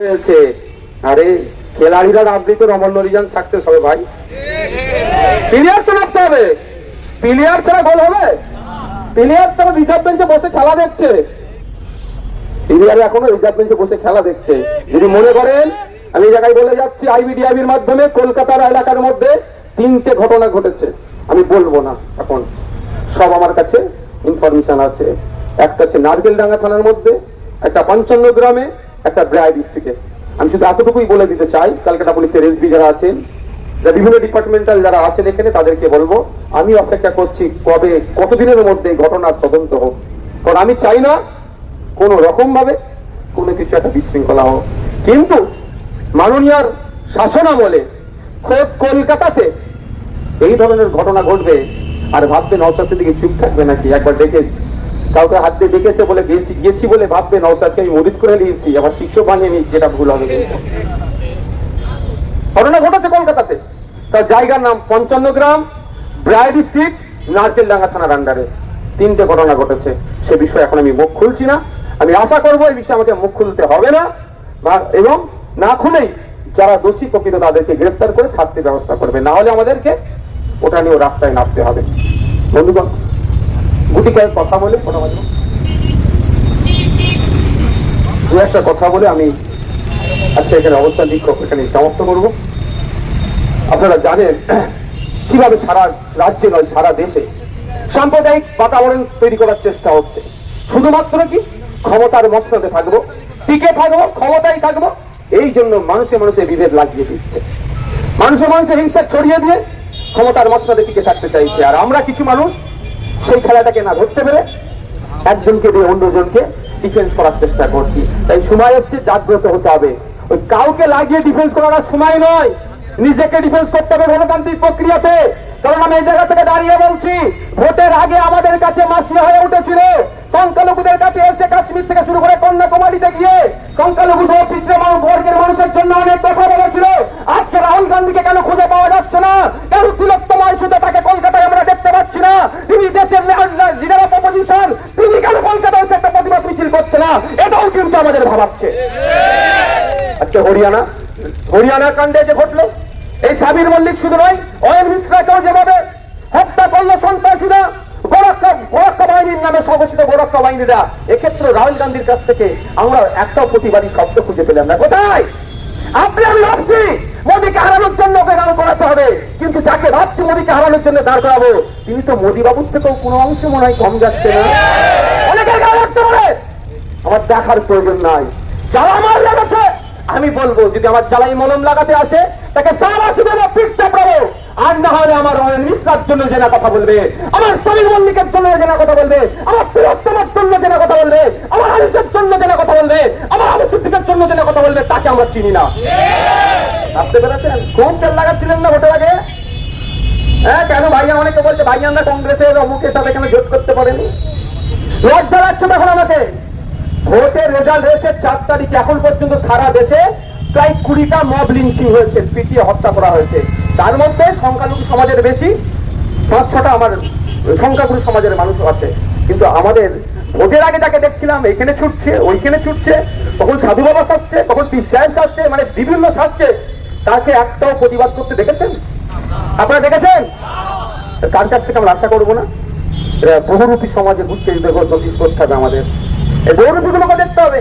হয়েছে। আরে, খেলাড়িরা রাখলেই তো রমন নরিজান সাকসেস হবে ভাই। প্লেয়ার তো রাখতে হবে। প্লেয়ার ছাড়া গোল হবে। প্লেয়ার রিজার্ভ বেঞ্চে বসে খেলা দেখছে। প্লেয়ার এখনও রিজার্ভ বেঞ্চে বসে খেলা দেখছে। যদি মনে করেন, আমি জায়গায় বলে যাচ্ছি আইবিডিআবির মাধ্যমে কলকাতার এলাকার মধ্যে তিনটে ঘটনা ঘটেছে। আমি বলব না এখন। সব আমার কাছে ইনফরমেশন আছে। একটা হচ্ছে নারকেলডাঙ্গা থানার মধ্যে, একটা পঞ্চান্ন গ্রামে একটা ব্রায় ডিস্ট্রিক্টে আমি শুধু এতটুকুই বলে দিতে চাই কলকাতা পুলিশের এসবি যারা আছেন যারা বিভিন্ন ডিপার্টমেন্টাল যারা আছেন এখানে, তাদেরকে বলব, আমি অপেক্ষা করছি কবে, কতদিনের মধ্যে ঘটনার তদন্ত হোক। কারণ আমি চাই না কোনো রকম ভাবে কোনো কিছু একটা বিশৃঙ্খলা হোক। কিন্তু মাননীয়ার শাসন আমলে খোদ কলকাতাতে এই ধরনের ঘটনা ঘটবে, আর ভাববে নওসাদ দিকে চুপ থাকবে নাকি? একবার ডেকে কাউকে হাত দিয়ে ডেকেছে বলে গেছি গেছি বলে ভাববে নওসাদকে আমি মদিত করে নিয়েছি আবার শিক্ষক বানিয়ে নিয়েছি, এটা ভুল হবে। ঘটনা ঘটেছে কলকাতাতে। তার জায়গার নাম পঞ্চান্ন গ্রাম ব্রায় ডিস্ট্রিক্ট, নারকেলডাঙ্গা থানার আন্ডারে তিনটে ঘটনা ঘটেছে। সে বিষয়ে এখন আমি মুখ খুলছি না। আমি আশা করব এই বিষয়ে আমাকে মুখ খুলতে হবে না। এবং না খুলেই যারা দোষী প্রকৃত তাদেরকে গ্রেফতার করে শাস্তির ব্যবস্থা করবে। না হলে আমাদেরকে ওটা নিয়েও রাস্তায় নামতে হবে। বন্ধুগণ গুটি কথা বলে বলব দু একটা কথা বলে আমি আজকে এখানে অবস্থান বিক্ষোভ এখানে সমাপ্ত করব। আপনারা জানেন, কীভাবে সারা রাজ্যে নয়, সারা দেশে সাম্প্রদায়িক বাতাবরণ তৈরি করার চেষ্টা হচ্ছে। শুধুমাত্র কি? ক্ষমতার মসনদে থাকব, টিকে থাকব, ক্ষমতায় থাকব, এই জন্য মানুষে মানুষে বিভেদ লাগিয়ে দিচ্ছে। মানুষে মানুষে হিংসা ছড়িয়ে দিয়ে ক্ষমতার মসনদে টিকে থাকতে চাইছে। আর আমরা কিছু মানুষ সেই খেলাটাকে না ধরতে পেরে একজনকে দিয়ে অন্যজনকে ডিফেন্স করার চেষ্টা করছি। তাই সময় এসছে, জাগ্রত হতে হবে। ওই কাউকে লাগিয়ে ডিফেন্স করার সময় নয়। নিজেকে ডিফেন্স করতে হবে গণতান্ত্রিক প্রক্রিয়াতে। কারণ আমি এই জায়গা থেকে দাঁড়িয়ে বলছি, ভোটের আগে আমাদের কাছে মাসিয়া হয়ে উঠেছিল। সংখ্যালঘুদের কাছে এসে কাশ্মীর থেকে শুরু করে কন্যাকুমারীতে গিয়ে সংখ্যালঘু সহ পিছিয়ে মানুষ বর্গের মানুষের জন্য অনেক কথা বলেছিল আজকে রাহুল গান্ধীকে কেন খুঁজে পাওয়া যাচ্ছে না কেন তিলোত্তমা ইস্যুতে তাকে কলকাতায় আমরা দেখতে পাচ্ছি না তিনি দেশের লিডার অফ অপোজিশন তিনি কেন কলকাতায় এসে একটা প্রতিবাদ মিছিল করছে না এটাও কিন্তু আমাদের ভাবাচ্ছে আজকে হরিয়ানা হরিয়ানা কাণ্ডে যে ঘটলো, এই সাবির মল্লিক শুধু নয়, অয়ন মিশ্রাকেও যেভাবে হত্যা করল সন্ত্রাসীরা জন্য ওকে করাতে হবে, কিন্তু যাকে ভাবছি মোদীকে হারানোর জন্য দাঁড় করাবো, তিনি তো মোদী বাবুর থেকেও কোনো অংশে মনে হয় কম যাচ্ছে না। অনেকের আমার দেখার প্রয়োজন নাই। যারা লাগাচ্ছে আমি বলব, যদি আমার জ্বালাই মলম লাগাতে আসে, তাকে সারা শুধু পিঠ চাপড়াবো আর না হলে আমার মিশ্রার জন্য জেনা কথা বলবে, আমার সমীর মল্লিকের জন্য জেনা কথা বলবে, আমার তিরোত্তমার জন্য জেনা কথা বলবে, আমার আলিসের জন্য জেনা কথা বলবে, আমার আলু সিদ্দিকের জন্য জেনা কথা বলবে, তাকে আমরা চিনি না। ভাবতে পেরেছেন খুব তেল লাগাচ্ছিলেন না ভোটের আগে? হ্যাঁ কেন ভাইয়া অনেকে বলছে, ভাইয়ানরা কংগ্রেসের অমুকের সাথে কেন জোট করতে পারেনি? লজ্জা লাগছে তখন আমাকে। ভোটের রেজাল্ট হয়েছে চার তারিখে। এখন পর্যন্ত সারা দেশে প্রায় কুড়িটা মব লিঞ্চিং হয়েছে, পিটিয়ে হত্যা করা হয়েছে। তার মধ্যে সংখ্যালঘু সমাজের বেশি, পাঁচ ছটা আমার সংখ্যাগুরু সমাজের মানুষ আছে। কিন্তু আমাদের ভোটের আগে তাকে দেখছিলাম এইখানে ছুটছে, ওইখানে ছুটছে কখন সাধু বাবা সাজছে পীর সাহেব সাজছে মানে বিভিন্ন সাজছে। তাকে একটাও প্রতিবাদ করতে দেখেছেন? আপনারা দেখেছেন? তার কাছ থেকে আমরা আশা করব না? এরা বহুরূপী সমাজে ঘুরছে দেখো নোটিশ করতে হবে আমাদের। এই বহুরূপীগুলোকে দেখতে হবে।